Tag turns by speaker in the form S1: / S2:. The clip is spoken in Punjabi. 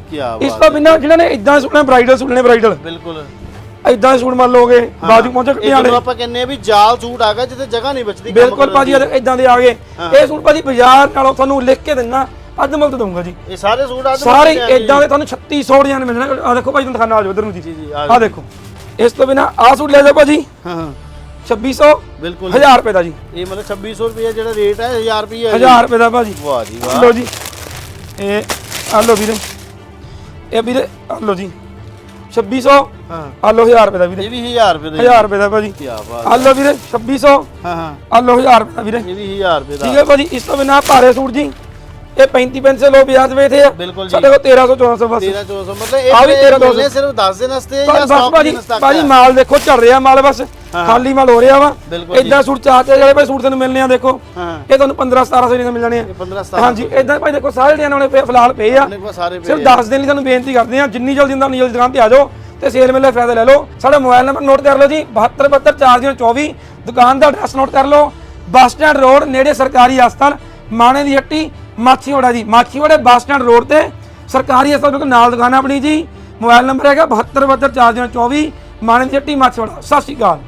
S1: ਕੀ
S2: ਇਸ ਤੋਂ ਬਿਨਾਂ ਜਿਹਨਾਂ ਨੇ ਇਦਾਂ ਸੁਣਨਾ ਬ੍ਰਾਈਡਲ ਸੁਣਨੇ ਬ੍ਰਾਈਡਲ
S1: ਬਿਲਕੁਲ।
S2: ਇਦਾਂ ਸੂਟ ਮੰਨ ਲੋਗੇ ਬਾਜੂ ਪਹੁੰਚੇ ਪਟਿਆਲੇ
S1: ਜਦੋਂ ਆਪਾਂ ਕਹਿੰਨੇ ਆ ਵੀ ਜਾਲ ਸੂਟ ਆ ਗਿਆ ਜਿੱਥੇ ਜਗ੍ਹਾ ਨਹੀਂ ਬਚਦੀ
S2: ਬਿਲਕੁਲ ਭਾਜੀ। ਇਦਾਂ ਦੇ ਆ ਗਏ। ਇਹ ਸੂਟ ਭਾਜੀ ਬਾਜ਼ਾਰ ਨਾਲੋਂ ਤੁਹਾਨੂੰ ਲਿਖ ਕੇ ਦਿੰਨਾ ਅੱਧ ਮੁੱਲ ਤੇ ਦਊਂਗਾ ਜੀ।
S1: ਇਹ ਸਾਰੇ ਸੂਟ ਆ
S2: ਸਾਰੇ ਇਦਾਂ ਦੇ ਤੁਹਾਨੂੰ 3600 ਡਿਜ਼ਾਈਨ ਮਿਲ ਜਾਣਗੇ ਆ ਦੇਖੋ ਭਾਜੀ ਤੁਹਾਨੂੰ ਦਿਖਾਣਾ ਆ ਜਾਓ ਇਧਰ ਨੂੰ ਜੀ।
S1: ਆ
S2: ਦੇਖੋ। ਇਸ ਤੋਂ ਬਿਨਾ ਆ ਸੂਟ ਲੈ ਜਾਓ ਭਾਜੀ।
S1: ਹਾਂ ਹਾਂ।
S2: 2600
S1: ਬਿਲਕੁਲ।
S2: 1000 ਰੁਪਏ ਦਾ ਜੀ।
S1: ਇਹ ਮਤਲਬ 2600 ਰੁਪਏ ਜਿਹੜਾ ਰੇਟ ਹੈ 1000 ਰੁਪਏ ਹੈ
S2: 1000 ਰੁਪਏ ਦਾ ਭਾਜੀ।
S1: ਵਾਹ ਜੀ ਵਾਹ।
S2: ਲਓ ਜੀ। ਇਹ ਆ ਲਓ ਵੀਰੇ। ਇਹ ਵੀਰੇ ਆ ਲਓ ਜੀ। 2600
S1: ਹਾਂ।
S2: ਆ ਲਓ 1000 ਰੁਪਏ ਦਾ ਵੀਰੇ।
S1: ਇਹ ਵੀ 1000 ਰੁਪਏ ਦਾ
S2: 1000 ਰੁਪਏ ਦਾ ਭਾਜੀ।
S1: ਕੀ ਬਾਤ
S2: ਆ ਲਓ ਵੀਰੇ 2600
S1: ਹਾਂ ਹਾਂ।
S2: ਆ ਲਓ 1000 ਰੁਪਏ ਦਾ ਵੀਰੇ।
S1: ਇਹ ਵੀ 1000 ਰੁਪਏ ਦਾ।
S2: ਠੀਕ ਹੈ ਭਾਜੀ ਇਸ ਤੋਂ ਬਿਨਾ ਭਾਰੇ ਸੂਟ ਜੀ ਇਹ 35 ਪੈਂਸੇ ਲੋ ਬਾਜ਼ਾਰ ਦੇ ਵੇਚਦੇ ਆ।
S1: ਬਿਲਕੁਲ ਜੀ।
S2: ਸਾਡੇ ਕੋਲ 1300 1400 ਬਸ।
S1: 13 1400 ਮਤਲਬ ਇਹ
S2: ਆ ਵੀ 13
S1: ਮਿਲਨੇ ਸਿਰਫ 10 ਦਿਨ ਵਾਸਤੇ ਜਾਂ
S2: ਬਸ
S1: ਸਟਾਕ
S2: ਭਾਜੀ
S1: ਦਿਨ ਤੱਕ
S2: ਭਾਜੀ ਮਾਲ ਦੇਖੋ ਚੱਲ ਰਿਹਾ ਮਾਲ ਬਸ। ਖਾਲੀ ਮਾਲ ਹੋ ਰਿਹਾ ਵਾ। ਇਦਾਂ ਸੂਟ ਚਾਹਤੇ ਜਿਹੜੇ ਭਾਈ ਸੂਟ ਤੈਨੂੰ ਮਿਲਨੇ ਆ ਦੇਖੋ। ਇਹ ਤੁਹਾਨੂੰ 15 1700 ਦੇ ਮਿਲ ਜਾਣੇ ਆ।
S1: 15 17
S2: ਹਾਂਜੀ ਇਦਾਂ ਭਾਈ ਦੇਖੋ ਸਾਰੇ ਡਿਜ਼ਾਈਨ ਵਾਲੇ ਫਿਲਹਾਲ ਪਏ ਆ। ਸਿਰਫ 10 ਦਿਨ ਲਈ ਤੁਹਾਨੂੰ ਬੇਨਤੀ ਕਰਦੇ ਆ ਜਿੰਨੀ ਜਲਦੀ ਹੁੰਦਾ ਉਨੀ ਜਲਦੀ ਦੁਕਾਨ ਤੇ ਆ ਜਾਓ ਤੇ ਸੇਲ ਮੇਲੇ ਫਾਇਦਾ ਲੈ ਲਓ। ਸਾਡਾ ਮੋਬਾਈਲ ਨੰਬਰ ਨੋਟ ਕਰ ਲਓ ਜੀ 72724024 ਦੁਕਾਨ ਦਾ ਐਡਰੈਸ ਨੋਟ ਕਰ ਲਓ। ਬੱਸ ਸਟੈਂਡ ਰੋਡ ਨੇੜੇ ਸਰਕਾਰੀ ਹਸਪਤਾਲ ਮਾਣੇ ਦੀ ਹੱਟੀ ਮਾਛੀਵਾੜਾ ਜੀ। ਮਾਛੀਵਾੜੇ ਬੱਸ ਸਟੈਂਡ ਰੋਡ ਤੇ ਸਰਕਾਰੀ ਹਸਪਤਾਲ ਬਿਲਕੁਲ ਨਾਲ ਦੁਕਾਨ ਆਪਣੀ ਜੀ। ਮੋਬਾਈਲ ਨੰਬਰ ਹੈਗਾ 72724024 ਮਾਣੇ ਦੀ ਹੱਟੀ ਮਾਛੀਵਾੜਾ। ਸਤਿ ਸ਼੍ਰੀ ਅਕਾਲ।